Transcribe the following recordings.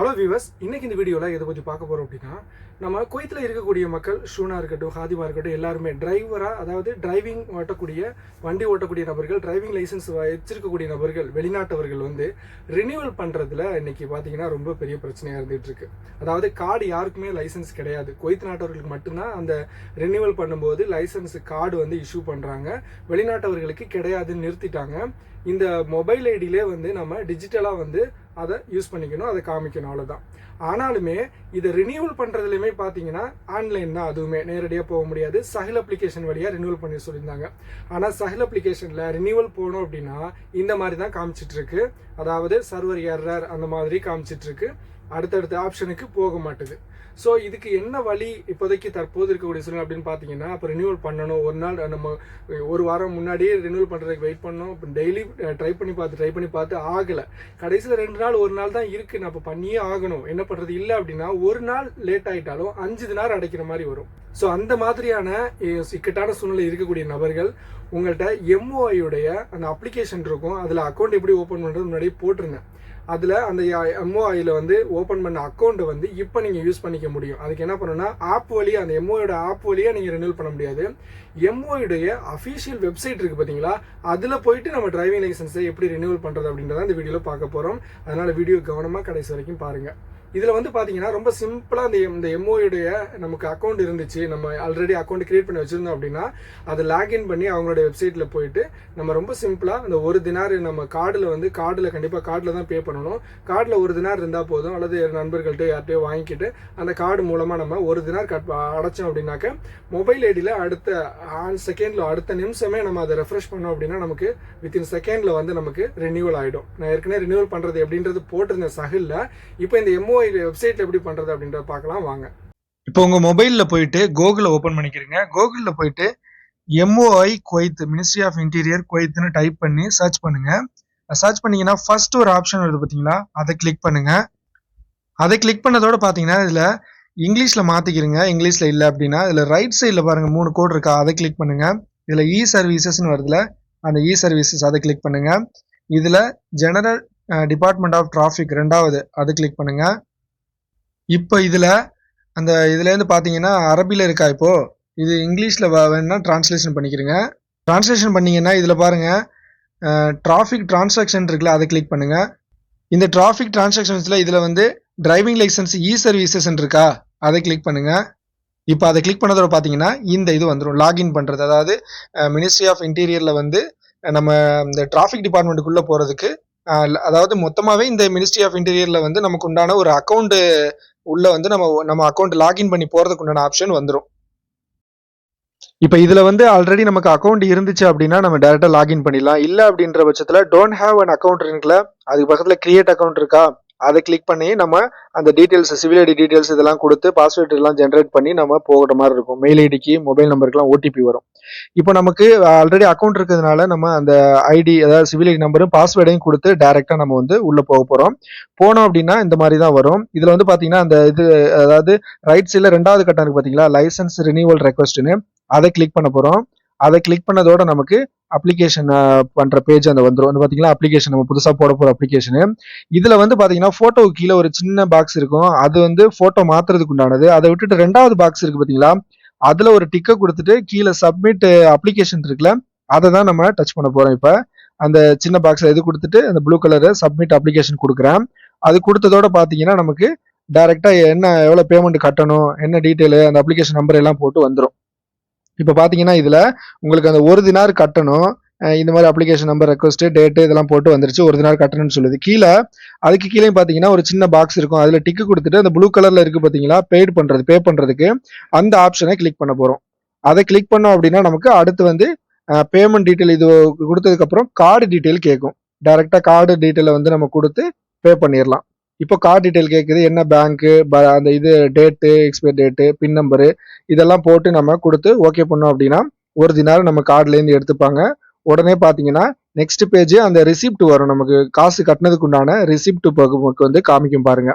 Hello viewers இன்னைக்கு இந்த வீடியோவில் எதை பற்றி பார்க்க போகிறோம் அப்படின்னா நம்ம குவைத்தில் இருக்கக்கூடிய மக்கள் ஷூனா இருக்கட்டும் ஹாதிமா இருக்கட்டும் எல்லாருமே டிரைவராக அதாவது டிரைவிங் ஓட்டக்கூடிய வண்டி ஓட்டக்கூடிய நபர்கள் டிரைவிங் லைசன்ஸ் வச்சிருக்கக்கூடிய நபர்கள் வெளிநாட்டவர்கள் வந்து ரினியூவல் பண்ணுறதுல இன்னைக்கு பார்த்தீங்கன்னா ரொம்ப பெரிய பிரச்சனையாக இருந்துகிட்டு இருக்கு அதாவது கார்டு யாருக்குமே லைசன்ஸ் கிடையாது. குவைத் நாட்டவர்களுக்கு மட்டும்தான் அந்த ரினியூவல் பண்ணும்போது லைசன்ஸ் கார்டு வந்து இஷ்யூ பண்ணுறாங்க வெளிநாட்டவர்களுக்கு கிடையாதுன்னு நிறுத்திட்டாங்க. இந்த மொபைல் ஐடியிலே வந்து நம்ம டிஜிட்டலாக வந்து அதை யூஸ் பண்ணிக்கணும் அதை காமிக்கணும் அவ்வளோதான் ஆனாலுமே இதை ரினியூவல் பண்ணுறதுலையுமே பார்த்தீங்கன்னா ஆன்லைன் தான் அதுவுமே. நேரடியாக போக முடியாது. சஹில் அப்ளிகேஷன் வழியாக ரினியூவல் பண்ணி சொல்லியிருந்தாங்க. ஆனால் சஹில் அப்ளிகேஷனில் ரினியூவல் போகணும் அப்படின்னா இந்த மாதிரி தான் காமிச்சிட்ருக்கு. அதாவது சர்வர் எரர் அந்த மாதிரி காமிச்சிட்ருக்கு. அடுத்தடுத்த ஆப்ஷனுக்கு போக மாட்டுது. ஸோ இதுக்கு என்ன வழி இப்போதைக்கு தற்போது இருக்கக்கூடிய சூழ்நிலை அப்படின்னு பார்த்தீங்கன்னா அப்போ ரினியூவல் பண்ணணும். ஒரு நாள் நம்ம ஒரு வாரம் முன்னாடியே ரினியூவல் பண்ணுறதுக்கு வெயிட் பண்ணோம் இப்போ டெய்லி ட்ரை பண்ணி பார்த்து ட்ரை பண்ணி பார்த்து ஆகலை. கடைசியில் ரெண்டு நாள் ஒரு நாள் தான் இருக்குது நான் இப்போ பண்ணியே ஆகணும். என்ன பண்ணுறது இல்லை அப்படின்னா ஒரு நாள் லேட் ஆகிட்டாலும் அஞ்சு தினார் அடைக்கிற மாதிரி வரும். ஸோ அந்த மாதிரியான சிக்கட்டான சூழ்நிலை இருக்கக்கூடிய நபர்கள் உங்கள்கிட்ட எம்ஓஐயுடைய அந்த அப்ளிகேஷன் இருக்கும். அதில் அக்கௌண்ட் எப்படி ஓப்பன் பண்ணுறது முன்னாடியே போட்டிருந்தேன் அதில் அந்த எம்ஓஐயில் வந்து ஓப்பன் பண்ண அக்கௌண்ட்டை வந்து இப்போ நீங்கள் யூஸ் பண்ணிக்க முடியும். அதுக்கு என்ன பண்ணணும்னா ஆப் வழியாக அந்த எம்ஓயோட ஆப் வழியாக நீங்கள் ரினியூல் பண்ண முடியாது. எம்ஓயுடைய அஃபிஷியல் வெப்சைட் இருக்குது பார்த்தீங்களா அதில் போயிட்டு நம்ம டிரைவிங் லைசன்ஸை எப்படி ரினியூவல் பண்ணுறது அப்படின்றத இந்த வீடியோவில் பார்க்க போகிறோம் அதனால் வீடியோ கவனமாக கடைசி வரைக்கும் பாருங்கள் இதில் வந்து பார்த்தீங்கன்னா ரொம்ப சிம்பிளாக அந்த இந்த எம்ஓயுடைய நமக்கு அக்கௌண்ட் இருந்துச்சு. நம்ம ஆல்ரெடி அக்கௌண்ட் கிரியேட் பண்ணி வச்சுருந்தோம் அப்படின்னா அதை லாக்இன் பண்ணி அவங்களோட வெப்சைட்டில் போயிட்டு நம்ம ரொம்ப சிம்பிளாக அந்த ஒரு தினார் நம்ம கார்டில் வந்து கார்டில் கண்டிப்பாக கார்டில் தான் பே பண்ணணும். கார்டில் ஒரு தினார் இருந்தால் போதும் அல்லது நண்பர்கள்ட்ட யார்கிட்டயோ வாங்கிக்கிட்டு அந்த கார்டு மூலமாக நம்ம ஒரு தினார் கட் அடைச்சோம் அப்படின்னாக்க மொபைல் ஐடியில் அடுத்த ஆன் செகண்டில் அடுத்த நிமிஷமே நம்ம அதை ரெஃப்ரெஷ் பண்ணோம் அப்படின்னா நமக்கு வித்தின் செகண்டில் வந்து நமக்கு ரினியூவல் ஆகிடும் நான் ஏற்கனவே ரினியூவல் பண்ணுறது எப்படின்றது போட்டிருந்தேன் சஹில்ல இப்போ இந்த எம்ஓ இது வெப்சைட்டில் எப்படி பண்ணுறது அப்படின்றத பார்க்கலாம் வாங்க. இப்போ உங்க மொபைல்ல போயிட்டு கோகுல ஓபன் பண்ணிக்கிறீங்க. கோகுல்ல போயிட்டு MOI Kuwait ministry of interior குவைத்னு type பண்ணி சர்ச் பண்ணுங்க. சர்ச் பண்ணீங்கன்னா ஃபர்ஸ்ட் ஒரு ஆப்ஷன் வருது பாத்தீங்களா அதை கிளிக் பண்ணுங்க. அதை கிளிக் பண்ணதோட பாத்தீங்கன்னா இதுல இங்கிலீஷ்ல மாத்திக்கிறீங்க. இங்கிலீஷ்ல இல்ல அப்படின்னா இதுல ரைட் சைடுல பாருங்க மூணு கோட் இருக்கா? அதை கிளிக் பண்ணுங்க. இதுல இ சர்வீசஸ்னு வருதுல அந்த இ சர்வீசஸ் அதை கிளிக் பண்ணுங்க. இதுல ஜெனரல் டிபார்ட்மெண்ட் ஆஃப் டிராஃபிக் ரெண்டாவது அதை கிளிக் பண்ணுங்க. இப்போ இதில் அந்த இதுலேருந்து பார்த்தீங்கன்னா அரபியில் இருக்கா இப்போது இது இங்கிலீஷில் வேணுன்னா வேணும்னா டிரான்ஸ்லேஷன் பண்ணிக்கிறங்க. டிரான்ஸ்லேஷன் பண்ணிங்கன்னா இதில் பாருங்கள் டிராஃபிக் டிரான்சாக்ஷன் இருக்குல்ல அதை கிளிக் பண்ணுங்கள் இந்த டிராஃபிக் டிரான்சாக்ஷன்ஸில் இதில் வந்து டிரைவிங் லைசன்ஸ் இ சர்வீசஸ் இருக்கா? அதை கிளிக் பண்ணுங்கள் இப்போ அதை கிளிக் பண்ணதோட பார்த்தீங்கன்னா இந்த இது வந்துடும் லாகின் பண்ணுறது அதாவது மினிஸ்ட்ரி ஆஃப் இன்டீரியரில் வந்து நம்ம இந்த டிராஃபிக் டிபார்ட்மெண்ட்டுக்குள்ளே போகிறதுக்கு அதாவது மொத்தமாகவே இந்த மினிஸ்ட்ரி ஆஃப் இன்டீரியரில் வந்து நமக்கு உண்டான ஒரு அக்கௌண்ட்டு உள்ள வந்து நம்ம நம்ம அக்கௌண்ட் லாகின் பண்ணி போறதுக்கு உண்டான ஆப்ஷன் வந்துடும் இப்போ இதுல வந்து ஆல்ரெடி நமக்கு அக்கௌண்ட் இருந்துச்சு அப்படின்னா நம்ம டேரக்டா லாகின் பண்ணிடலாம். இல்ல அப்படின்ற பட்சத்துல டோன்ட் ஹேவ் அன் அக்கௌண்ட் இருக்குல்ல அதுக்கு பக்கத்துல கிரியேட் அக்கௌண்ட் இருக்கா? அதை கிளிக் பண்ணி நம்ம அந்த டீட்டெயில்ஸ் சிவில் ஐடி டீட்டெயில்ஸ் இதெல்லாம் கொடுத்து பாஸ்வேர்ட் எல்லாம் ஜென்ரேட் பண்ணி நம்ம போகிற மாதிரி இருக்கும். மெயில் ஐடிக்கு மொபைல் நம்பருக்குலாம் ஓடிபி வரும். இப்போ நமக்கு ஆல்ரெடி அக்கௌண்ட் இருக்கிறதுனால நம்ம அந்த ஐடி அதாவது சிவில் ஐடி நம்பரும் பாஸ்வேர்டையும் கொடுத்து டைரெக்டாக நம்ம வந்து உள்ளே போக போகிறோம் போனோம் அப்படின்னா இந்த மாதிரி தான் வரும். இதில் வந்து பார்த்தீங்கன்னா அந்த இது அதாவது ரைட் சைடில் ரெண்டாவது கட்டம் இருக்குது பார்த்தீங்களா? லைசன்ஸ் ரினியூவல் ரெக்வஸ்ட்னு அதை கிளிக் பண்ண போகிறோம் அதை கிளிக் பண்ணதோட நமக்கு அப்ளிகேஷன் பண்ற பேஜ் அந்த வந்துடும் வந்து பாத்தீங்களா அப்ளிகேஷன் நம்ம புதுசா போட போற அப்ளிகேஷனு இதுல வந்து பாத்தீங்கன்னா போட்டோ கீழே ஒரு சின்ன பாக்ஸ் இருக்கும். அது வந்து போட்டோ மாத்துறதுக்கு உண்டானது. அதை விட்டுட்டு ரெண்டாவது பாக்ஸ் இருக்கு பாத்தீங்களா அதுல ஒரு டிக்கை கொடுத்துட்டு கீழே சப்மிட் அப்ளிகேஷன் இருக்குல்ல அதை தான் நம்ம டச் பண்ண போறோம் இப்ப. அந்த சின்ன பாக்ஸில் இது கொடுத்துட்டு அந்த ப்ளூ கலர் சப்மிட் அப்ளிகேஷன் கொடுக்குறேன். அது கொடுத்ததோட பாத்தீங்கன்னா நமக்கு டைரக்டா என்ன எவ்வளவு பேமெண்ட் கட்டணும் என்ன டீட்டெயில் அந்த அப்ளிகேஷன் நம்பர் எல்லாம் போட்டு வந்துடும் இப்போ பார்த்தீங்கன்னா இதில் உங்களுக்கு அந்த ஒரு தினார் கட்டணும். இந்த மாதிரி அப்ளிகேஷன் நம்பர் ரெக்வஸ்ட் டேட்டு இதெல்லாம் போட்டு வந்துருச்சு. ஒரு தினார் கட்டணும்னு சொல்லுது. கீழே அதுக்கு கீழே பார்த்தீங்கன்னா ஒரு சின்ன பாக்ஸ் இருக்கும். அதில் டிக்கு கொடுத்துட்டு அந்த ப்ளூ கலரில் இருக்குது பார்த்தீங்களா பெய்ட் பண்ணுறது பே பண்ணுறதுக்கு அந்த ஆப்ஷனை கிளிக் பண்ண போகிறோம் அதை கிளிக் பண்ணோம் அப்படின்னா நமக்கு அடுத்து வந்து பேமெண்ட் டீட்டெயில் இது கொடுத்ததுக்கப்புறம் கார்டு டீட்டெயில் கேட்கும் டேரெக்டாக கார்டு டீட்டெயிலை வந்து நம்ம கொடுத்து பே பண்ணிடலாம் இப்போ கார்டு டீட்டெயில் கேட்குது என்ன பேங்க்கு அந்த இது date expiry date pin number இதெல்லாம் போட்டு நம்ம கொடுத்து ஓகே பண்ணோம் அப்படின்னா ஒரு தினார் நம்ம கார்டுலேருந்து எடுத்துப்பாங்க. உடனே பார்த்தீங்கன்னா நெக்ஸ்ட் பேஜ் அந்த ரிசிப்ட் வரும். நமக்கு காசு கட்டினதுக்கு உண்டான ரிசிப்ட் பகுப்புக்கு வந்து காமிக்கும் பாருங்க.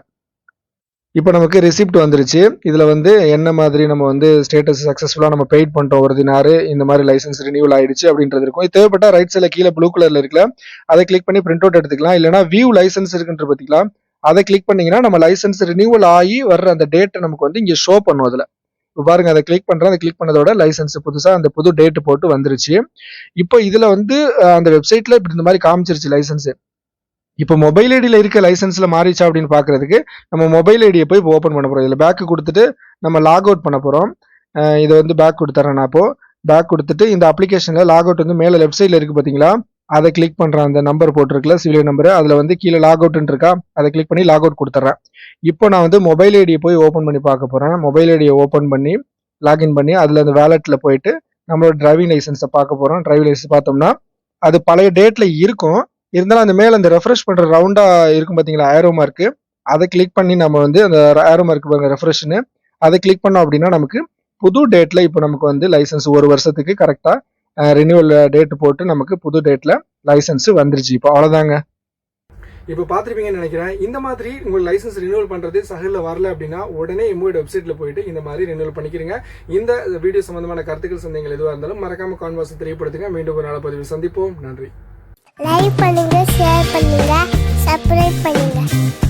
இப்போ நமக்கு ரிசிப்ட் வந்துருச்சு. இதில் வந்து என்ன மாதிரி நம்ம வந்து ஸ்டேட்டஸ் சக்ஸஸ்ஃபுல்லாக நம்ம பெய்ட் பண்ணிட்டோம் ஒரு தினாரு இந்த மாதிரி லைசன்ஸ் ரினியூவல் ஆயிடுச்சு அப்படின்றது இருக்கும். இது தேவைப்பட்டா ரைட் சைடில் கீழே ப்ளூ கலர்ல இருக்குல்ல அதை கிளிக் பண்ணி பிரிண்ட் அவுட் எடுத்துக்கலாம். இல்லைனா வியூ லைசன்ஸ் இருக்குன்ற பார்த்தீங்களா அதை கிளிக் பண்ணீங்கன்னா நம்ம லைசன்ஸ் ரினியூவல் ஆகி வர்ற அந்த டேட்டை நமக்கு வந்து இங்கே ஷோ பண்ணும் அதில். இப்போ பாருங்க அதை கிளிக் பண்ணுறேன் அதை கிளிக் பண்ணதோட லைசன்ஸ் புதுசாக அந்த புது டேட் போட்டு வந்துருச்சு. இப்போ இதில் வந்து அந்த வெப்சைட்ல இப்படி இந்த மாதிரி காமிச்சிருச்சு லைசன்ஸ் இப்போ மொபைல் ஐடியில் இருக்க லைசன்ஸில் மாறிச்சா அப்படின்னு பார்க்குறதுக்கு நம்ம மொபைல் ஐடியை போய் ஓப்பன் பண்ண போகிறோம் இதில் பேக்கு கொடுத்துட்டு நம்ம லாக் அவுட் பண்ண போகிறோம் இதை வந்து பேக் கொடுத்துறேன் நான் அப்போது பேக் கொடுத்துட்டு இந்த அப்ளிகேஷனில் லாக் அவுட் வந்து மேலே லெஃப்ட் சைடில் இருக்குது பார்த்தீங்களா அதை கிளிக் பண்ணுற அந்த நம்பர் போட்டிருக்குல சிவிலியன் நம்பர் அதில் வந்து கீழே லாக் அவுட்னு இருக்கா அதை கிளிக் பண்ணி லாக் அவுட் கொடுத்துட்றேன் இப்போ நான் வந்து மொபைல் ஐடியை போய் ஓப்பன் பண்ணி பார்க்க போகிறேன் மொபைல் ஐடியை ஓப்பன் பண்ணி லாகின் பண்ணி அதில் அந்த வேலெட்டில் போயிட்டு நம்மளோட டிரைவிங் லைசன்ஸை பார்க்க போகிறோம் டிரைவிங் லைசன்ஸ் பார்த்தோம்னா அது பழைய டேட்டில் இருக்கும். இருந்தாலும் அந்த மேலே அந்த ரெஃப்ரெஷ் பண்ணுற ரவுண்டாக இருக்கும் பார்த்தீங்களா ஏரோ மார்க்கு அதை கிளிக் பண்ணி நம்ம வந்து அந்த ஏரோ மார்க்கு பாருங்க ரெஃப்ரெஷ்னு அதை கிளிக் பண்ணோம் அப்படின்னா நமக்கு புது டேட்டில் இப்போ நமக்கு வந்து லைசன்ஸ் ஒரு வருஷத்துக்கு கரெக்டாக ரினியூவல் டேட் போட்டு நமக்கு புது டேட்ல லைசன்ஸ் வந்துருச்சு. இப்போ அவ்வளவுதாங்க. இப்போ பார்த்துருப்பீங்கன்னு நினைக்கிறேன். இந்த மாதிரி உங்கள் லைசன்ஸ் ரினியூவல் பண்ணுறது சகலில் வரல அப்படின்னா உடனே எம்மோட வெப்சைட்டில் போயிட்டு இந்த மாதிரி ரினியூவல் பண்ணிக்கிறீங்க இந்த வீடியோ சம்பந்தமான கருத்துக்கள் சந்தேகங்கள் எதுவாக இருந்தாலும் மறக்காம கான்வர்ஸ் தெரியப்படுத்துங்க. மீண்டும் ஒரு நாள் பதிவில் சந்திப்போம். நன்றி. லைக் பண்ணுங்க ஷேர் பண்ணுங்க சப்ஸ்கிரைப் பண்ணுங்க.